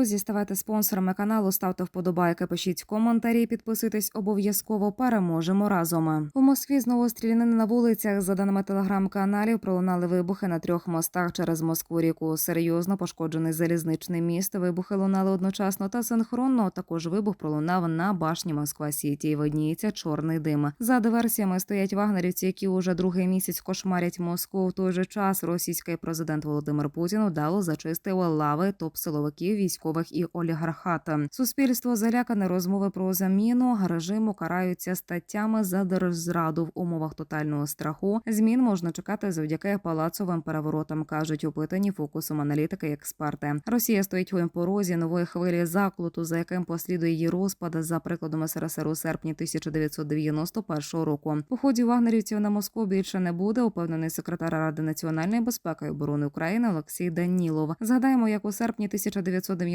друзі, ставайте спонсорами каналу, ставте вподобайки, пишіть коментарі, підписуйтесь обов'язково. Переможемо разом. У Москві знову стрілянини на вулицях. За даними телеграм-каналів, пролунали вибухи на трьох мостах через Москву ріку. Серйозно пошкоджений залізничний міст. Вибухи лунали одночасно та синхронно. Також вибух пролунав на башні Москва Сіті. Видніється чорний дим. За диверсіями стоять вагнерівці, які уже другий місяць кошмарять Москву. В той же час російський президент Володимир Путін удало зачистив лави топ-силовиків, військових і олігархата. Суспільство залякане розмови про заміну режиму караються статтями за держзраду в умовах тотального страху. Змін можна чекати завдяки палацовим переворотам, кажуть опитані фокусом аналітики і експерти. Росія стоїть у порозі нової хвилі заклоту, за яким послідує її розпад за прикладом СРСР у серпні 1991 року. Походів вагнерівців на Москву більше не буде. Упевнений секретар Ради національної безпеки і оборони України Олексій Данілов. Згадаємо, як у серпні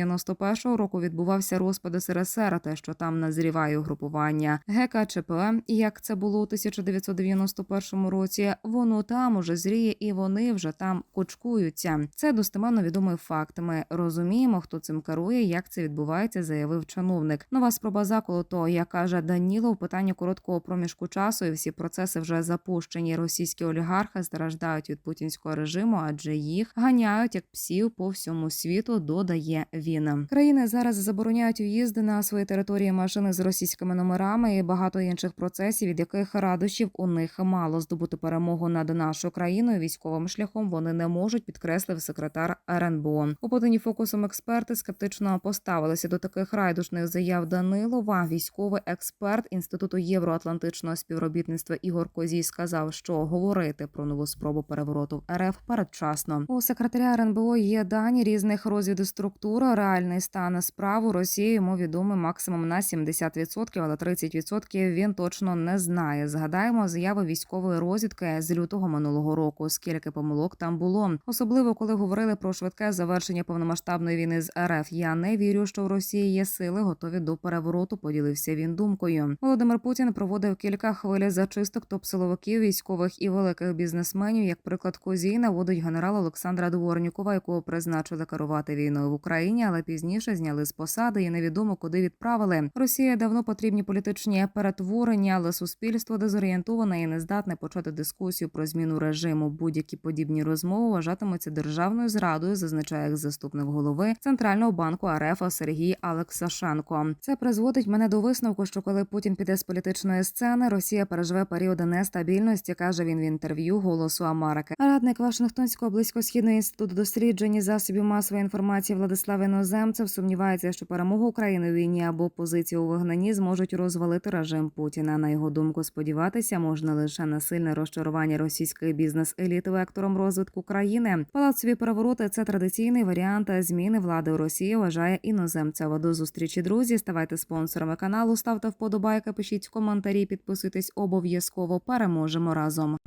1991 року відбувався розпад СРСР, те, що там назріває угрупування ГК ЧП, і як це було у 1991 році. Воно там уже зріє, і вони вже там кучкуються. Це достеменно відомий факт. Ми розуміємо, хто цим керує, як це відбувається, заявив чиновник. Нова спроба заколоту, як каже Данілов, питання короткого проміжку часу, і всі процеси вже запущені. Російські олігархи страждають від путінського режиму, адже їх ганяють як псів по всьому світу. Додає він. Країни зараз забороняють в'їзди на свої території машини з російськими номерами і багато інших процесів, від яких радощів у них мало здобути перемогу над нашою країною військовим шляхом. Вони не можуть, підкреслив секретар РНБО. Опитані фокусом експерти скептично поставилися до таких райдушних заяв Данилова. Військовий експерт інституту євроатлантичного співробітництва Ігор Козій сказав, що говорити про нову спробу перевороту в РФ передчасно. У секретаря РНБО є дані різних розвідструктур. Реальний стан справ у Росії йому відомий максимум на 70%, але 30% він точно не знає. Згадаємо заяви військової розвідки з лютого минулого року. Скільки помилок там було, особливо коли говорили про швидке завершення повномасштабної війни з РФ. Я не вірю, що в Росії є сили, готові до перевороту. Поділився він думкою. Володимир Путін проводив кілька хвиль зачисток топ-силовиків, військових і великих бізнесменів. Як приклад Козій наводить генерал Олександра Дворнікова, якого призначили керувати війною в Україні, але пізніше зняли з посади і невідомо куди відправили. Росія давно потрібні політичні перетворення, але суспільство дезорієнтоване і не здатне почати дискусію про зміну режиму. Будь-які подібні розмови вважатимуться державною зрадою, зазначає екс-заступник голови центрального банку РФ Сергій Алексашенко. Це призводить мене до висновку, що коли Путін піде з політичної сцени, Росія переживе період нестабільності, каже він в інтерв'ю Голосу Америки. Радник Вашингтонського близькосхідного інституту досліджень засобів масової інформації Владислав Іноземцев сумнівається, що перемога України у війні або позиція у вигнанні зможуть розвалити режим Путіна. На його думку, сподіватися можна лише на сильне розчарування російської бізнес-еліти вектором розвитку країни. Палацові перевороти це традиційний варіант зміни влади у Росії. Вважає іноземцева. До зустрічі, друзі. Ставайте спонсорами каналу, ставте вподобайки, пишіть коментарі, підписуйтесь обов'язково. Переможемо разом.